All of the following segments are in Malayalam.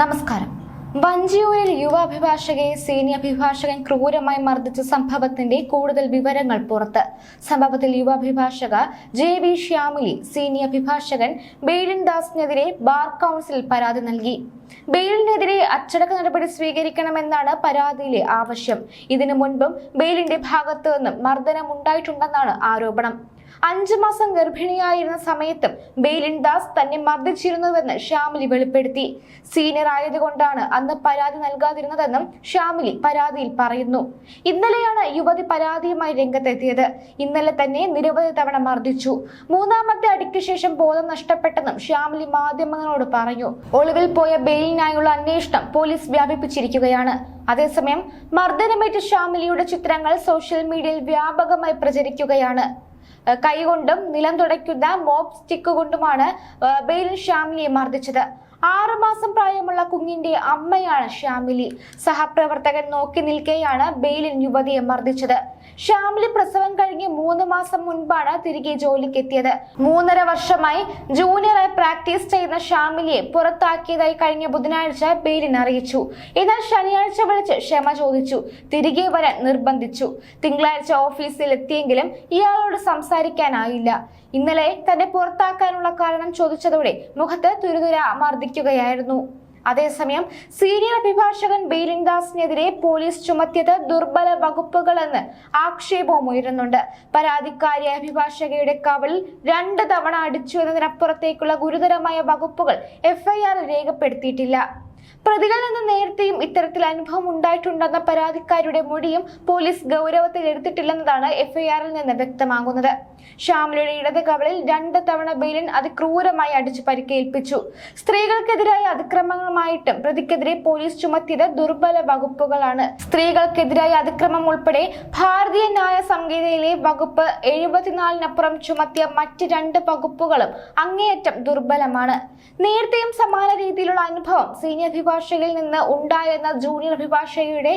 നമസ്കാരം. വഞ്ചിയൂരിൽ യുവ അഭിഭാഷകയെ സീനിയർ അഭിഭാഷകൻ ക്രൂരമായി മർദ്ദിച്ച സംഭവത്തിന്റെ കൂടുതൽ വിവരങ്ങൾ പുറത്ത്. സംഭവത്തിൽ യുവ അഭിഭാഷക ജെ ശ്യാമിലി സീനിയർ അഭിഭാഷകൻ ബെയിലിൻ ദാസിനെതിരെ ബാർ കൗൺസിൽ പരാതി നൽകി. ബെയിലിനെതിരെ അച്ചടക്ക നടപടി സ്വീകരിക്കണമെന്നാണ് പരാതിയിലെ ആവശ്യം. ഇതിനു മുൻപും ബെയിലിന്റെ ഭാഗത്തു നിന്നും മർദ്ദനം ഉണ്ടായിട്ടുണ്ടെന്നാണ് ആരോപണം. അഞ്ചു മാസം ഗർഭിണിയായിരുന്ന സമയത്തും ബെയിലിൻ ദാസ് തന്നെ മർദ്ദിച്ചിരുന്നുവെന്ന് ശ്യാമിലി വെളിപ്പെടുത്തി. സീനിയർ ആയതുകൊണ്ടാണ് അന്ന് പരാതി നൽകാതിരുന്നതെന്നും ശ്യാമിലി പരാതിയിൽ പറയുന്നു. ഇന്നലെയാണ് യുവതി പരാതിയുമായി രംഗത്തെത്തിയത്. ഇന്നലെ തന്നെ നിരവധി തവണ മർദ്ദിച്ചു. മൂന്നാമത്തെ അടിക്ക് ശേഷം ബോധം നഷ്ടപ്പെട്ടെന്നും ശ്യാമിലി മാധ്യമങ്ങളോട് പറഞ്ഞു. ഒളിവിൽ പോയ ബെയിലിനായുള്ള അന്വേഷണം പോലീസ് വ്യാപിപ്പിച്ചിരിക്കുകയാണ്. അതേസമയം മർദ്ദനമേറ്റ ശ്യാമിലിയുടെ ചിത്രങ്ങൾ സോഷ്യൽ മീഡിയയിൽ വ്യാപകമായി പ്രചരിക്കുകയാണ്. കൈകൊണ്ടും നിലം തുടയ്ക്കുന്ന മോബ് സ്റ്റിക്ക് കൊണ്ടുമാണ് ബെയിലിൻ ഷാമിലിയെ മർദ്ദിച്ചത്. ആറുമാസം പ്രായമുള്ള കുഞ്ഞിന്റെ അമ്മയാണ് ഷാമിലി സഹപ്രവർത്തകൻ നോക്കി നിൽക്കെയാണ് ബെയിലിൻ യുവതിയെ മർദ്ദിച്ചത്. ഷാമിലി പ്രസവം കഴിഞ്ഞ് മൂന്ന് മാസം മുൻപാണ് തിരികെ ജോലിക്ക് എത്തിയത് മൂന്നര വർഷമായി ജൂനിയറായി പ്രാക്ടീസ് ചെയ്യുന്ന ശ്യാമിലിയെ പുറത്താക്കിയതായി കഴിഞ്ഞ ബുധനാഴ്ച ബെയിലിന് അറിയിച്ചു. എന്നാൽ ശനിയാഴ്ച വിളിച്ച് ക്ഷമ ചോദിച്ചു. തിരികെ വരാൻ നിർബന്ധിച്ചു. തിങ്കളാഴ്ച ഓഫീസിൽ എത്തിയെങ്കിലും ഇയാളോട് സംസാരിക്കാനായില്ല. ഇന്നലെ തന്നെ പുറത്താക്കാനുള്ള കാരണം ചോദിച്ചതോടെ മുഖത്ത് തുരുതുര മർദ്ദിക്കുകയായിരുന്നു. അതേസമയം സീനിയർ അഭിഭാഷകൻ ബെയിലിൻ ദാസിനെതിരെ പോലീസ് ചുമത്തിയത് ദുർബല വകുപ്പുകളെന്ന് ആക്ഷേപവും ഉയരുന്നുണ്ട്. പരാതിക്കാരി അഭിഭാഷകയുടെ കവളിൽ രണ്ട് തവണ അടിച്ചു എന്നതിനപ്പുറത്തേക്കുള്ള ഗുരുതരമായ വകുപ്പുകൾ എഫ്ഐആർ രേഖപ്പെടുത്തിയിട്ടില്ല. പ്രതികളിൽ നിന്ന് നേരത്തെയും ഇത്തരത്തിൽ അനുഭവം ഉണ്ടായിട്ടുണ്ടെന്ന പരാതിക്കാരുടെ മൊഴിയും പോലീസ് ഗൗരവത്തിൽ എടുത്തിട്ടില്ലെന്നതാണ് എഫ്ഐആറിൽ നിന്ന് വ്യക്തമാകുന്നത്. ഷാമിലയുടെ ഇടത് കവളിൽ രണ്ട് തവണ ബെയിലിൻ അതിക്രൂരമായി അടിച്ചു പരിക്കേൽപ്പിച്ചു. സ്ത്രീകൾക്കെതിരായ അതിക്രമങ്ങളുമായിട്ടും പ്രതിക്കെതിരെ പോലീസ് ചുമത്തിയത് ദുർബല വകുപ്പുകളാണ്. സ്ത്രീകൾക്കെതിരായ അതിക്രമം ഉൾപ്പെടെ ഭാരതീയ ന്യായ സംഹിതയിലെ വകുപ്പ് എഴുപത്തിനാലിനപ്പുറം ചുമത്തിയ മറ്റ് രണ്ട് വകുപ്പുകളും അങ്ങേയറ്റം ദുർബലമാണ്. നേരത്തെയും സമാന രീതിയിലുള്ള അനുഭവം സീനിയർ അഭിഭാഷകയിൽ നിന്ന് ഉണ്ടായെന്ന ജൂനിയർ അഭിഭാഷകയുടെ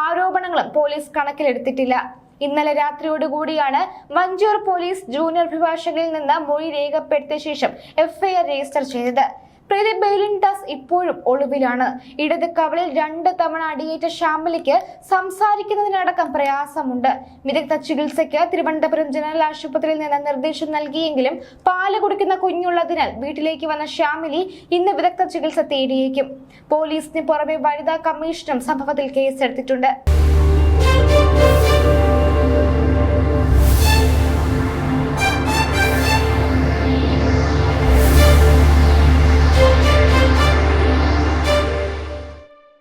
ആരോപണങ്ങളും പോലീസ് കണക്കിലെടുത്തിട്ടില്ല. ഇന്നലെ രാത്രിയോടുകൂടിയാണ് വഞ്ചൂർ പോലീസ് ജൂനിയർ അഭിഭാഷകയിൽ നിന്ന് മൊഴി രേഖപ്പെടുത്തിയ ശേഷം എഫ്ഐആർ രജിസ്റ്റർ ചെയ്തത്. പ്രതി ബെയിലിൻ ദാസ് ഇപ്പോഴും ഒളിവിലാണ്. ഇടത് കവളിൽ രണ്ട് തവണ അടിയേറ്റ ഷാമിലിക്ക് സംസാരിക്കുന്നതിനടക്കം പ്രയാസമുണ്ട്. വിദഗ്ധ ചികിത്സയ്ക്ക് തിരുവനന്തപുരം ജനറൽ ആശുപത്രിയിൽ നിന്ന് നിർദ്ദേശം നൽകിയെങ്കിലും പാൽ കുടിക്കുന്ന കുഞ്ഞുള്ളതിനാൽ വീട്ടിലേക്ക് വന്ന ഷാമിലി ഇന്ന് വിദഗ്ധ ചികിത്സ തേടിയേക്കും. പോലീസിന് പുറമെ വനിതാ കമ്മീഷനും സംഭവത്തിൽ കേസെടുത്തിട്ടുണ്ട്.